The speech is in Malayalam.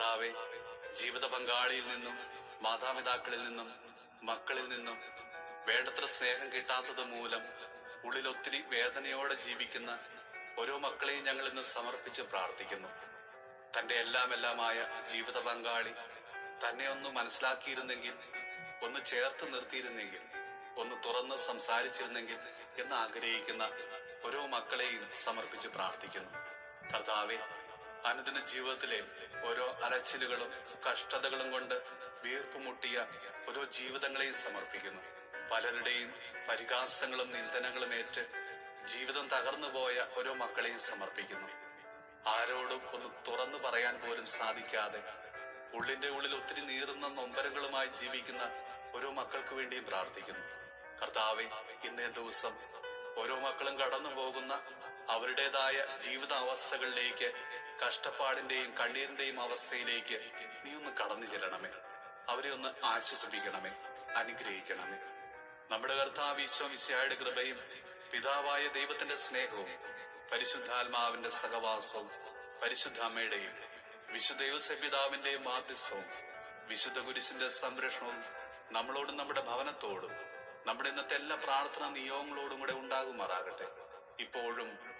കർത്താവെ ജീവിത പങ്കാളിയിൽ നിന്നും മാതാപിതാക്കളിൽ നിന്നും മക്കളിൽ നിന്നും വേണ്ടത്ര സ്നേഹം കിട്ടാത്തത് മൂലം ഉള്ളിൽ ഒത്തിരി വേദനയോടെ ജീവിക്കുന്ന ഓരോ മക്കളെയും ഞങ്ങൾ ഇന്ന് സമർപ്പിച്ച് പ്രാർത്ഥിക്കുന്നു. തന്റെ എല്ലാം എല്ലാമായ ജീവിത പങ്കാളി തന്നെ ഒന്ന് മനസ്സിലാക്കിയിരുന്നെങ്കിൽ ഒന്ന് ചേർത്ത് നിർത്തിയിരുന്നെങ്കിൽ ഒന്ന് തുറന്ന് സംസാരിച്ചിരുന്നെങ്കിൽ എന്ന് ആഗ്രഹിക്കുന്ന ഓരോ മക്കളെയും സമർപ്പിച്ച് പ്രാർത്ഥിക്കുന്നു. കർത്താവെ അനുദിന ജീവിതത്തിലെ ഓരോ അലച്ചിലുകളും കഷ്ടതകളും കൊണ്ട് വീർപ്പുമുട്ടിയ ഓരോ ജീവിതങ്ങളെയും സമർപ്പിക്കുന്നു. പലരുടെയും പരിഹാസങ്ങളും നിന്ദനങ്ങളും ഏറ്റ് ജീവിതം തകർന്നു പോയ ഓരോ മക്കളെയും സമർപ്പിക്കുന്നു. ആരോടും ഒന്ന് തുറന്നു പറയാൻ പോലും സാധിക്കാതെ ഉള്ളിന്റെ ഉള്ളിൽ ഒത്തിരി നീറുന്ന നൊമ്പരങ്ങളുമായി ജീവിക്കുന്ന ഓരോ മക്കൾക്ക് വേണ്ടിയും പ്രാർത്ഥിക്കുന്നു. കർത്താവെ ഇന്നേ ദിവസം ഓരോ മക്കളും കടന്നു പോകുന്ന അവരുടേതായ ജീവിത അവസ്ഥകളിലേക്ക് കഷ്ടപ്പാടിന്റെയും കണ്ണീരിന്റെയും അവസ്ഥയിലേക്ക് നീ ഒന്ന് കടന്നു ചെല്ലണമേ. അവരെ ഒന്ന് ആശ്വസിപ്പിക്കണമേ. അനുഗ്രഹിക്കണമേ. നമ്മുടെ കർത്താവ് ഈശോമിശിയായുടെ കൃപയും പിതാവായ ദൈവത്തിന്റെ സ്നേഹവും പരിശുദ്ധാത്മാവിന്റെ സഹവാസവും പരിശുദ്ധ അമ്മയുടെയും വിശുദ്ധ യോസപിതാവിന്റെയും മാധ്യസ്ഥവും വിശുദ്ധ കുരിശിന്റെ സംരക്ഷണവും നമ്മളോടും നമ്മുടെ ഭവനത്തോടും നമ്മുടെ ഇന്നത്തെ എല്ലാ പ്രാർത്ഥനാ നിയോഗങ്ങളോടും കൂടെ ഉണ്ടാകുമാറാകട്ടെ. ഇപ്പോഴും